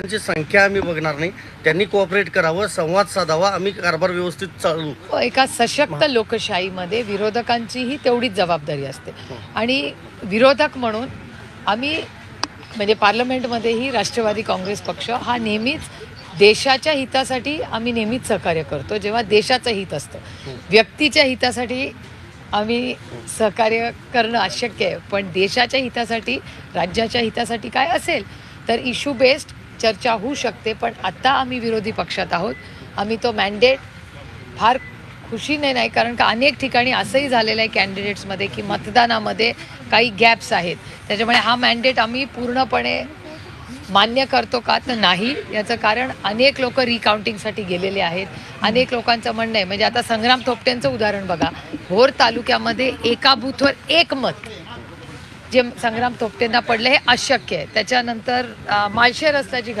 त्यांची संख्या आम्ही बघणार नाही. त्यांनी कोऑपरेट करावं संवाद साधावा आम्ही कारभार व्यवस्थित चालू. एका सशक्त लोकशाहीमध्ये विरोधकांचीही तेवढीच जबाबदारी असते. आणि विरोधक म्हणून आम्ही म्हणजे पार्लमेंटमध्येही राष्ट्रवादी काँग्रेस पक्ष हा नेहमीच देशाच्या हितासाठी आम्ही नेहमीच सहकार्य करतो जेव्हा देशाचं हित असतं. व्यक्तीच्या हितासाठी आम्ही सहकार्य करणं अशक्य आहे पण देशाच्या हितासाठी राज्याच्या हितासाठी काय असेल तर इश्यू बेस्ड चर्चा होऊ शकते पण आत्ता आम्ही विरोधी पक्षात आहोत. आम्ही तो मॅन्डेट फार खुशीने नाही कारण का अनेक ठिकाणी असंही झालेलं आहे कॅन्डिडेट्समध्ये की मतदानामध्ये काही गॅप्स आहेत. त्याच्यामुळे हा मॅन्डेट आम्ही पूर्णपणे मान्य करतो का तर नाही. याचं कारण अनेक लोक रिकाउंटिंगसाठी गेलेले आहेत. अनेक लोकांचं म्हणणं आहे. म्हणजे आता संग्राम थोपटेंचं उदाहरण बघा. भोर तालुक्यामध्ये एका बूथवर एक मत. जे संग्राम तोपटेंना पडले हे अशक्य आहे. त्याच्यानंतर माळशेर असल्याची